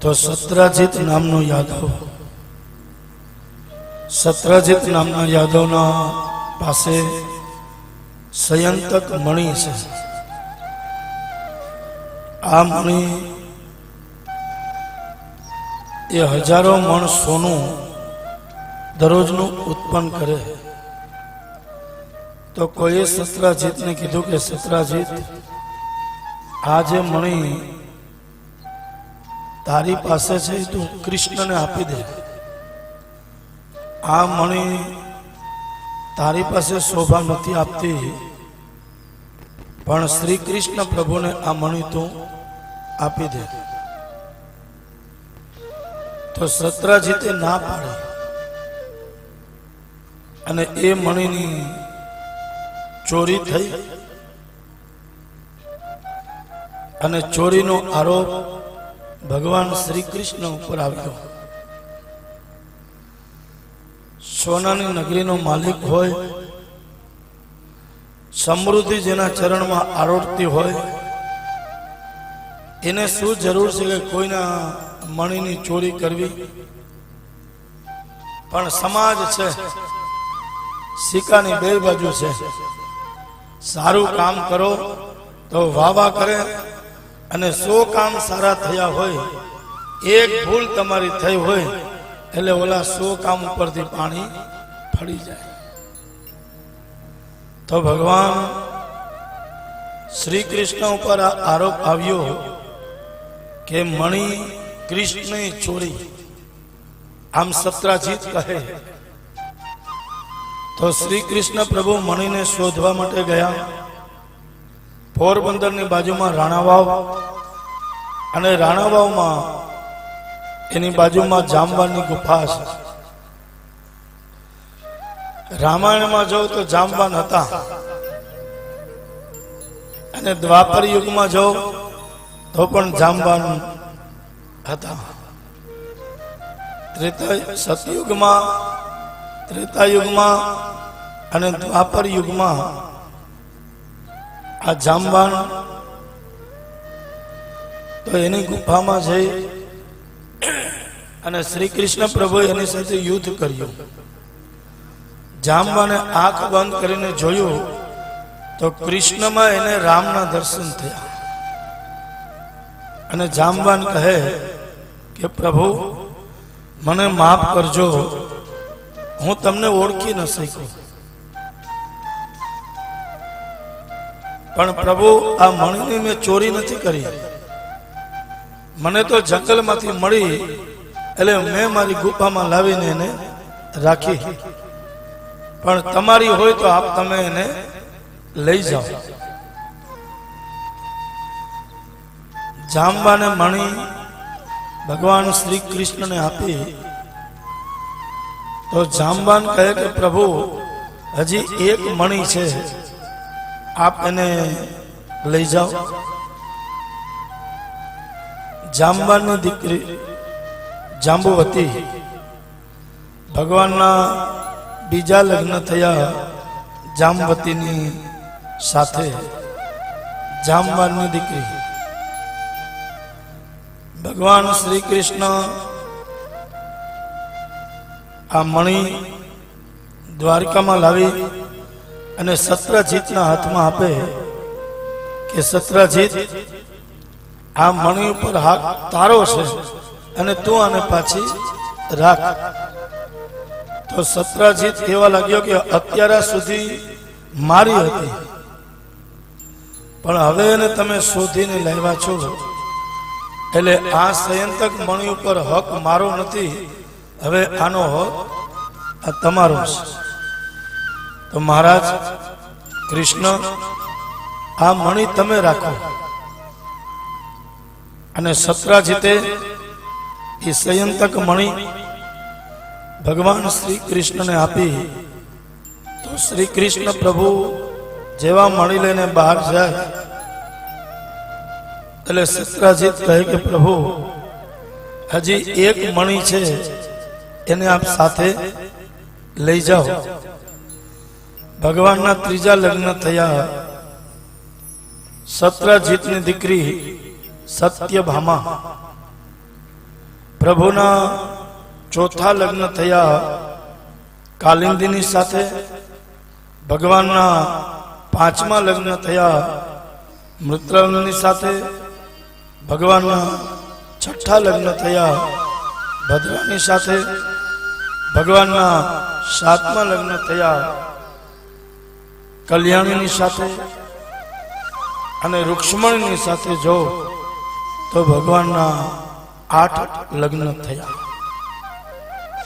તો સત્રાજીત નામનો યાદવ. સત્રાજીત નામના યાદવના પાસે સંયંતક મણિ છે. આ મણિ એ હજારો મણ સોનું દરરોજનું ઉત્પન્ન કરે. તો કોઈએ સત્રાજીતને કીધું કે, સત્રાજીત, આ જે મણિ તારી પાસે છે તું કૃષ્ણને આપી દે. આ મણિ તારી પાસે શોભા નથી આપતી. પણ શ્રી કૃષ્ણ પ્રભુને આ મણિ તું આપી દે. તો સત્રાજીતે ના પાડી. અને એ મણિની ચોરી થઈ. અને ચોરીનો આરોપ ભગવાન શ્રી કૃષ્ણ ઉપર આવ્યો. સોનાની નગરીનો માલિક હોય, સમૃદ્ધિ જેના ચરણમાં આરોટતી હોય, એને શું જરૂર છે કે કોઈના મણીની ચોરી કરવી? પણ સમાજ છે, સિક્કાની બે બાજુ છે. સારું કામ કરો તો વાવા કરે અને સો કામ સારા થયા હોય, એક ભૂલ તમારી થઈ હોય, એટલે ઓલા સો કામ ઉપરથી પાણી ફળી જાય. તો ભગવાન શ્રી કૃષ્ણ ઉપર આરોપ આવ્યો કે મણિ કૃષ્ણની ચોરી આમ સત્રાજીત કહે, તો શ્રી કૃષ્ણ પ્રભુ મણિને શોધવા માટે ગયા. પોરબંદરની બાજુમાં રાણાવાવ અને રાણાવાવમાં એની બાજુમાં જામવાની ગુફા છે રામાયણમાં જો તો જામવાન હતા. અને દ્વાપર યુગમાં જો તો પણ જામવાન હતા. ત્રેતા સતયુગમાં ત્રેતા યુગમાં અને દ્વાપર યુગમાં આ જામવાન તો એની ગુફામાં જઈ અને શ્રી કૃષ્ણ પ્રભુએ એની સાથે યુદ્ધ કર્યું. જામવાને આંખ બંધ કરીને જોયું તો કૃષ્ણમાં એને રામના દર્શન થયા. અને જામવાન કહે કે, પ્રભુ, મને માફ કરજો. હું તમને ઓળખી ન શક્યો. પણ પ્રભુ, આ મણીની મેં ચોરી નથી કરી. મને તો જંગલમાંથી મળી, એટલે મેં મારી ગુફામાં લાવીને એને રાખી. પણ તમારી હોય તો આપ તમે એને લઈ જાઓ. જાંબાને મણી ભગવાન શ્રી કૃષ્ણને આપી. તો જાંબાન કહે કે પ્રભુ, હજી એક મણી છે. આપ એને લઈ જાઓ. જાંબાની દીકરી જાંબુવતી ભગવાનના બીજા લગ્ન થયા જામવતીની સાથે. જામવાની દીકરી. ભગવાન શ્રી કૃષ્ણ આ મણી દ્વારકામાં લાવી અને સત્રજીતના હાથમાં આપે કે સત્રજીત, આ મણી ઉપર હાથ તારો છે અને તું આને પાછી રાખ. તો સત્રજીત એવા લાગ્યો કે અત્યાર સુધી મારી હતી. પણ હવે એને તમે શોધીને લાવ્યા છો. એટલે આ સંયંતક મણી ઉપર હક મારો નથી. હવે આનો હક આ તમારો છે. તો મહારાજ, કૃષ્ણ, આ મણી તમે રાખો. અને સત્રાજીતે એ સંયંતક મણી ભગવાન શ્રી કૃષ્ણને આપી. તો શ્રી કૃષ્ણ પ્રભુ જેવા મળી લઈને બહાર જાય, એટલે સત્રાજીત કહે કે, પ્રભુ, હજી એક મણી છે, એને આપ સાથે લઈ જાઓ. ભગવાનના ત્રીજા લગ્ન થયા સત્રજીતની દીકરી સત્યભામા પ્રભુના ચોથા લગ્ન થયા કાલિંદીની સાથે ભગવાનના પાંચમા લગ્ન થયા મૃત્રની સાથે ભગવાનના છઠ્ઠા લગ્ન થયા ભદ્રાની સાથે ભગવાનના સાતમા લગ્ન થયા કલ્યાણીની સાથે અને રૂક્ષ્મણીની સાથે જો તો ભગવાનના આઠ લગ્ન થયા.